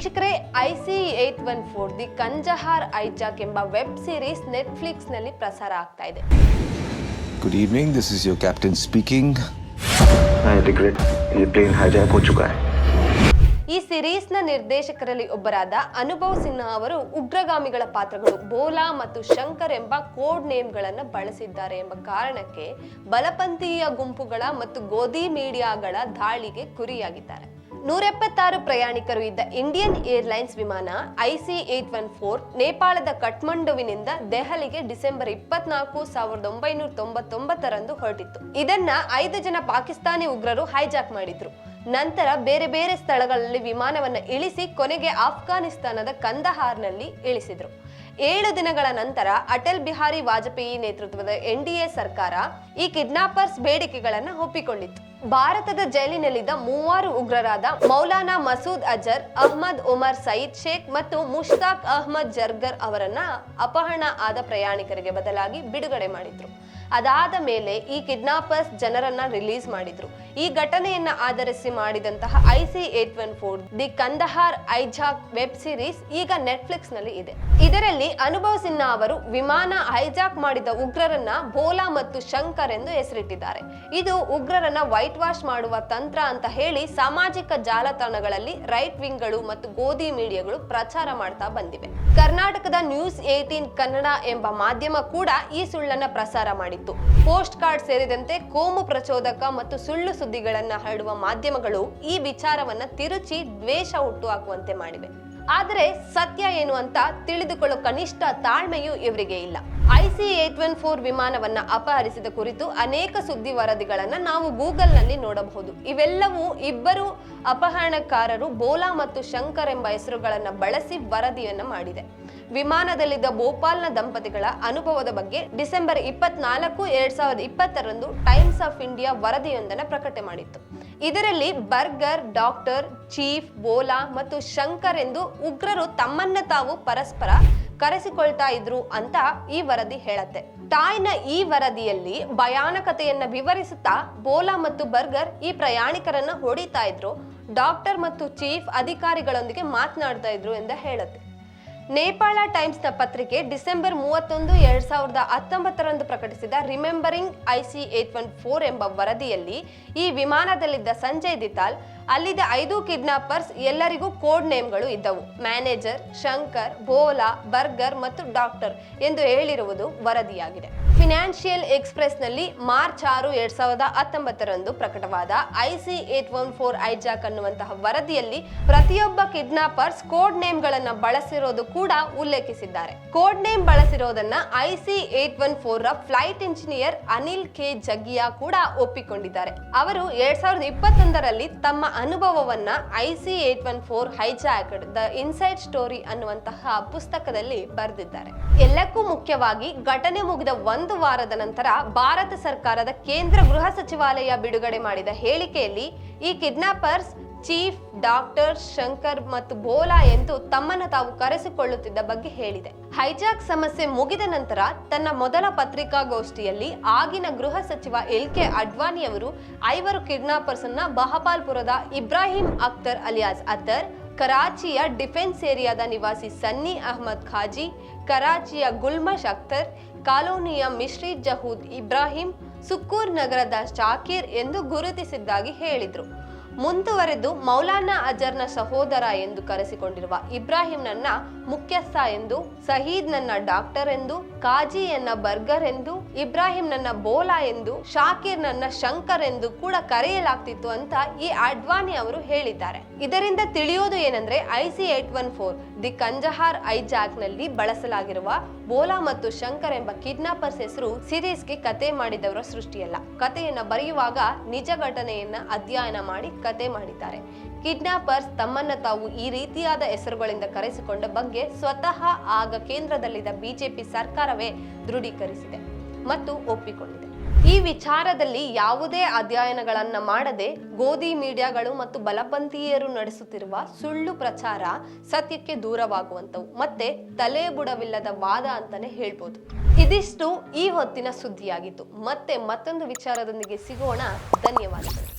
ವೀಕ್ಷಕರೇ I C eight one four the Kandahar hijack ಎಂಬ web series ನೆಟ್ಫ್ಲಿಕ್ಸ್ನಲ್ಲಿ ಪ್ರಸಾರ ಆಗ್ತಾ ಇದೆ. Good evening this is your captain speaking I regret ಈ ಪ್ಲೇನ್ ಹೈಜಾಕ್ ಹೋ ಚುಕಾ ಹೈ ಈ ಸಿರೀಸ್ನ ನಿರ್ದೇಶಕರಲ್ಲಿ ಒಬ್ಬರಾದ ಅನುಭವ್ ಸಿನ್ಹಾ ಅವರು ಉಗ್ರಗಾಮಿಗಳ ಪಾತ್ರಗಳು ಬೋಲಾ ಮತ್ತು ಶಂಕರ್ ಎಂಬ ಕೋಡ್ ನೇಮ್ಗಳನ್ನು ಬಳಸಿದ್ದಾರೆ ಎಂಬ ಕಾರಣಕ್ಕೆ ಬಲಪಂಥೀಯ ಗುಂಪುಗಳ ಮತ್ತು ಗೋಧಿ ಮೀಡಿಯಾಗಳ ದಾಳಿಗೆ ಗುರಿಯಾಗಿದ್ದಾರೆ ನೂರೆಪ್ಪತ್ತಾರು ಪ್ರಯಾಣಿಕರು ಇದ್ದ ಇಂಡಿಯನ್ ಏರ್ಲೈನ್ಸ್ ವಿಮಾನ ಐಸಿ ಏಟ್ ಒನ್ ಫೋರ್ ನೇಪಾಳದ ಕಠ್ಮಂಡುವಿನಿಂದ ದೆಹಲಿಗೆ ಡಿಸೆಂಬರ್ ಇಪ್ಪತ್ನಾಲ್ಕು ಸಾವಿರದ ಒಂಬೈನೂರ ತೊಂಬತ್ತೊಂಬತ್ತರಂದು ಹೊರಟಿತ್ತು. ಇದನ್ನ ಐದು ಜನ ಪಾಕಿಸ್ತಾನಿ ಉಗ್ರರು ಹೈಜಾಕ್ ಮಾಡಿದ್ರು. ನಂತರ ಬೇರೆ ಬೇರೆ ಸ್ಥಳಗಳಲ್ಲಿ ವಿಮಾನವನ್ನು ಇಳಿಸಿ ಕೊನೆಗೆ ಆಫ್ಘಾನಿಸ್ತಾನದ ಕಂದಹಾರ್ನಲ್ಲಿ ಇಳಿಸಿದ್ರು. ಏಳು ದಿನಗಳ ನಂತರ ಅಟಲ್ ಬಿಹಾರಿ ವಾಜಪೇಯಿ ನೇತೃತ್ವದ ಎನ್ಡಿಎ ಸರ್ಕಾರ ಈ ಕಿಡ್ನಾಪರ್ಸ್ ಬೇಡಿಕೆಗಳನ್ನು ಒಪ್ಪಿಕೊಂಡಿತ್ತು. ಭಾರತದ ಜೈಲಿನಲ್ಲಿದ್ದ ಮೂವರು ಉಗ್ರರಾದ ಮೌಲಾನಾ ಮಸೂದ್ ಅಜರ್, ಅಹ್ಮದ್ ಉಮರ್ ಸಯೀದ್ ಶೇಖ್ ಮತ್ತು ಮುಷ್ತಾಕ್ ಅಹ್ಮದ್ ಜರ್ಗರ್ ಅವರನ್ನ ಅಪಹರಣ ಆದ ಪ್ರಯಾಣಿಕರಿಗೆ ಬದಲಾಗಿ ಬಿಡುಗಡೆ ಮಾಡಿದ್ರು. ಅದಾದ ಮೇಲೆ ಈ ಕಿಡ್ನಾಪರ್ಸ್ ಜನರನ್ನ ರಿಲೀಸ್ ಮಾಡಿದ್ರು. ಈ ಘಟನೆಯನ್ನ ಆಧರಿಸಿ ಮಾಡಿದಂತಹ I C eight one four the Kandahar hijack web series ಈಗ ನೆಟ್ಫ್ಲಿಕ್ಸ್ನಲ್ಲಿ ಇದೆ. ಇದರಲ್ಲಿ ಅನುಭವ್ ಸಿನ್ಹಾ ಅವರು ವಿಮಾನ ಹೈಜಾಕ್ ಮಾಡಿದ ಉಗ್ರರನ್ನ ಭೋಲಾ ಮತ್ತು ಶಂಕರ್ ಎಂದು ಹೆಸರಿಟ್ಟಿದ್ದಾರೆ. ಇದು ಉಗ್ರರನ್ನ ವೈಟ್ ವಾಶ್ ಮಾಡುವ ತಂತ್ರ ಅಂತ ಹೇಳಿ ಸಾಮಾಜಿಕ ಜಾಲತಾಣಗಳಲ್ಲಿ ರೈಟ್ ವಿಂಗ್ಗಳು ಮತ್ತು ಗೋಧಿ ಮೀಡಿಯಾಗಳು ಪ್ರಚಾರ ಮಾಡ್ತಾ ಬಂದಿವೆ. ಕರ್ನಾಟಕದ ನ್ಯೂಸ್ ಏಟೀನ್ ಕನ್ನಡ ಎಂಬ ಮಾಧ್ಯಮ ಕೂಡ ಈ ಸುಳ್ಳನ್ನ ಪ್ರಸಾರ ಮಾಡಿತ್ತು ಪೋಸ್ಟ್ ಕಾರ್ಡ್ ಸೇರಿದಂತೆ ಕೋಮು ಪ್ರಚೋದಕ ಮತ್ತು ಸುಳ್ಳು ಸುದ್ದಿಗಳನ್ನು ಹರಡುವ ಮಾಧ್ಯಮಗಳು ಈ ವಿಚಾರವನ್ನ ತಿರುಚಿ ದ್ವೇಷ ಹುಟ್ಟುಹಾಕುವಂತೆ ಮಾಡಿವೆ. ಆದರೆ ಸತ್ಯ ಏನು ಅಂತ ತಿಳಿದುಕೊಳ್ಳೋ ಕನಿಷ್ಠ ತಾಳ್ಮೆಯೂ ಇವರಿಗೆ ಇಲ್ಲ. ಐಸಿ ಏಟ್ ಒನ್ ಫೋರ್ ವಿಮಾನವನ್ನ ಅಪಹರಿಸಿದ ಕುರಿತು ಅನೇಕ ಸುದ್ದಿ ವರದಿಗಳನ್ನ ನಾವು ಗೂಗಲ್ನಲ್ಲಿ ನೋಡಬಹುದು. ಇವೆಲ್ಲವೂ ಇಬ್ಬರು ಅಪಹರಣಕಾರರು ಬೋಲಾ ಮತ್ತು ಶಂಕರ್ ಎಂಬ ಹೆಸರುಗಳನ್ನ ಬಳಸಿ ವರದಿಯನ್ನ ಮಾಡಿದೆ. ವಿಮಾನದಲ್ಲಿದ್ದ ಭೋಪಾಲ್ನ ದಂಪತಿಗಳ ಅನುಭವದ ಬಗ್ಗೆ ಡಿಸೆಂಬರ್ ಇಪ್ಪತ್ನಾಲ್ಕು ಎರಡ್ ಸಾವಿರದ ಇಪ್ಪತ್ತರಂದು ಟೈಮ್ಸ್ ಆಫ್ ಇಂಡಿಯಾ ವರದಿಯೊಂದನ್ನು ಪ್ರಕಟ ಮಾಡಿತ್ತು. ಇದರಲ್ಲಿ ಬರ್ಗರ್, ಡಾಕ್ಟರ್, ಚೀಫ್, ಬೋಲಾ ಮತ್ತು ಶಂಕರ್ ಎಂದು ಉಗ್ರರು ತಮ್ಮನ್ನ ತಾವು ಪರಸ್ಪರ ಕರೆಸಿಕೊಳ್ತಾ ಇದ್ರು ಅಂತ ಈ ವರದಿ ಹೇಳತ್ತೆ. ಟಾಯ್ನ ಈ ವರದಿಯಲ್ಲಿ ಭಯಾನಕತೆಯನ್ನ ವಿವರಿಸುತ್ತಾ ಬೋಲಾ ಮತ್ತು ಬರ್ಗರ್ ಈ ಪ್ರಯಾಣಿಕರನ್ನ ಹೊಡಿತಾ ಇದ್ರು. ಡಾಕ್ಟರ್ ಮತ್ತು ಚೀಫ್ ಅಧಿಕಾರಿಗಳೊಂದಿಗೆ ಮಾತನಾಡ್ತಾ ಇದ್ರು ಎಂದು ಹೇಳುತ್ತೆ. ನೇಪಾಳ ಟೈಮ್ಸ್ನ ಪತ್ರಿಕೆ ಡಿಸೆಂಬರ್ ಮೂವತ್ತೊಂದು, ಎರಡ್ ಸಾವಿರದ ಹತ್ತೊಂಬತ್ತರಂದು ಪ್ರಕಟಿಸಿದ remembering IC eight one four ಎಂಬ ವರದಿಯಲ್ಲಿ ಈ ವಿಮಾನದಲ್ಲಿದ್ದ ಸಂಜಯ್ ದಿತಾಲ್, ಅಲ್ಲಿದ್ದ ಐದು ಕಿಡ್ನಾಪರ್ಸ್ ಎಲ್ಲರಿಗೂ ಕೋಡ್ ನೇಮ್ಗಳು ಇದ್ದವು. ಮ್ಯಾನೇಜರ್ ಶಂಕರ್ ಬೋಲಾ ಬರ್ಗರ್ ಮತ್ತು ಡಾಕ್ಟರ್ ಎಂದು ಹೇಳಿರುವುದು ವರದಿಯಾಗಿದೆ. ಫಿನಾನ್ಷಿಯಲ್ ಎಕ್ಸ್ಪ್ರೆಸ್ನಲ್ಲಿ ಮಾರ್ಚ್ ಆರು ಎರಡ್ ಸಾವಿರದ ಹತ್ತೊಂಬತ್ತರಂದು ಪ್ರಕಟವಾದ IC eight one four hijack ಅನ್ನುವಂತಹ ವರದಿಯಲ್ಲಿ ಪ್ರತಿಯೊಬ್ಬ ಕಿಡ್ನಾಪರ್ಸ್ ಕೋಡ್ ನೇಮ್ಗಳನ್ನು ಬಳಸಿರೋದು ಕೂಡ ಉಲ್ಲೇಖಿಸಿದ್ದಾರೆ. ಕೋಡ್ ನೇಮ್ ಬಳಸಿರೋದನ್ನ ಐಸಿ ಏಟ್ ಒನ್ ಫೋರ್ ರ flight engineer Anil K Jaggia ಕೂಡ ಒಪ್ಪಿಕೊಂಡಿದ್ದಾರೆ. ಅವರು ಎರಡ್ ಸಾವಿರದ ಇಪ್ಪತ್ತೊಂದರಲ್ಲಿ ತಮ್ಮ ಅನುಭವವನ್ನ IC eight one four hijack the inside story ಅನ್ನುವಂತಹ ಪುಸ್ತಕದಲ್ಲಿ ಬರೆದಿದ್ದಾರೆ. ಎಲ್ಲಕ್ಕೂ ಮುಖ್ಯವಾಗಿ ಘಟನೆ ಮುಗಿದ ಒಂದು ವಾರದ ನಂತರ ಭಾರತ ಸರ್ಕಾರದ ಕೇಂದ್ರ ಗೃಹ ಸಚಿವಾಲಯ ಬಿಡುಗಡೆ ಮಾಡಿದ ಹೇಳಿಕೆಯಲ್ಲಿ ಈ ಕಿಡ್ನಾಪರ್ಸ್, ಚೀಫ್ ಡಾಕ್ಟರ್ ಶಂಕರ್ ಮತ್ತು ಬೋಲಾ ಎಂದು ತಮ್ಮನ್ನು ತಾವು ಕರೆಸಿಕೊಳ್ಳುತ್ತಿದ್ದ ಬಗ್ಗೆ ಹೇಳಿದೆ. ಹೈಜಾಕ್ ಸಮಸ್ಯೆ ಮುಗಿದ ನಂತರ ತನ್ನ ಮೊದಲ ಪತ್ರಿಕಾಗೋಷ್ಠಿಯಲ್ಲಿ ಆಗಿನ ಗೃಹ ಸಚಿವ ಎಲ್ ಕೆ ಅಡ್ವಾಣಿ ಅವರು ಐವರು ಕಿಡ್ನಾಪರ್ಸ್ ಅನ್ನ ಬಹಪಾಲ್ಪುರದ ಇಬ್ರಾಹಿಂ ಅಖ್ತರ್ ಅಲಿಯಾಸ್ ಅತ್ತರ್ ಕರಾಚಿಯ ಡಿಫೆನ್ಸ್ ಏರಿಯಾದ ನಿವಾಸಿ ಸನ್ನಿ ಅಹ್ಮದ್ ಖಾಜಿ, ಕರಾಚಿಯ ಗುಲ್ಮಶ್ ಅಖ್ತರ್ ಕಾಲೋನಿಯ ಮಿಶ್ರಿ ಜಹೂದ್ ಇಬ್ರಾಹಿಂ ಸುಕ್ಕೂರ್ ನಗರದ ಶಾಕೀರ್ ಎಂದು ಗುರುತಿಸಿದ್ದಾಗಿ ಹೇಳಿದ್ರು. ಮುಂದುವರೆದು ಮೌಲಾನಾ ಅಜರ್ನ ಸಹೋದರ ಎಂದು ಕರೆಸಿಕೊಂಡಿರುವ ಇಬ್ರಾಹಿಂನನ್ನ ಮುಖ್ಯಸ್ಥ ಎಂದು ಸಹೀದ್ ನನ್ನ ಡಾಕ್ಟರ್ ಎಂದು, ಕಾಜಿಯನ್ನ ಬರ್ಗರ್ ಎಂದು, ಇಬ್ರಾಹಿಂನನ್ನ ಬೋಲಾ ಎಂದು ಶಾಕೀರ್ ನನ್ನ ಶಂಕರ್ ಎಂದು ಕೂಡ ಕರೆಯಲಾಗ್ತಿತ್ತು ಅಂತ ಈ ಅಡ್ವಾನಿ ಅವರು ಹೇಳಿದ್ದಾರೆ. ಇದರಿಂದ ತಿಳಿಯೋದು ಏನಂದ್ರೆ C eight one four, the Kandahar ಐಜಾಕ್ನಲ್ಲಿ ಬಳಸಲಾಗಿರುವ ಬೋಲಾ ಮತ್ತು ಶಂಕರ್ ಎಂಬ ಕಿಡ್ನಾಪರ್ಸ್ ಹೆಸರು ಸಿರೀಸ್ಗೆ ಕತೆ ಮಾಡಿದವರ ಸೃಷ್ಟಿಯಲ್ಲ. ಕಥೆಯನ್ನ ಬರೆಯುವಾಗ ನಿಜ ಘಟನೆಯನ್ನ ಅಧ್ಯಯನ ಮಾಡಿ ಕತೆ ಮಾಡಿದ್ದಾರೆ. ಕಿಡ್ನಾಪರ್ಸ್ ತಮ್ಮನ್ನ ತಾವು ಈ ರೀತಿಯಾದ ಹೆಸರುಗಳಿಂದ ಕರೆಸಿಕೊಂಡ ಬಗ್ಗೆ ಸ್ವತಃ ಆಗ ಕೇಂದ್ರದಲ್ಲಿದ್ದ ಬಿಜೆಪಿ ಸರ್ಕಾರವೇ ದೃಢೀಕರಿಸಿದೆ ಮತ್ತು ಒಪ್ಪಿಕೊಂಡಿದೆ. ಈ ವಿಚಾರದಲ್ಲಿ ಯಾವುದೇ ಅಧ್ಯಯನಗಳನ್ನ ಮಾಡದೆ ಗೋಧಿ ಮೀಡಿಯಾಗಳು ಮತ್ತು ಬಲಪಂಥೀಯರು ನಡೆಸುತ್ತಿರುವ ಸುಳ್ಳು ಪ್ರಚಾರ ಸತ್ಯಕ್ಕೆ ದೂರವಾಗುವಂಥವು. ಮತ್ತೆ ತಲೆ ಬುಡವಿಲ್ಲದ ವಾದ ಅಂತಾನೆ ಹೇಳ್ಬೋದು. ಇದಿಷ್ಟು ಈ ಹೊತ್ತಿನ ಸುದ್ದಿಯಾಗಿತ್ತು. ಮತ್ತೆ ಮತ್ತೊಂದು ವಿಚಾರದೊಂದಿಗೆ ಸಿಗೋಣ. ಧನ್ಯವಾದಗಳು.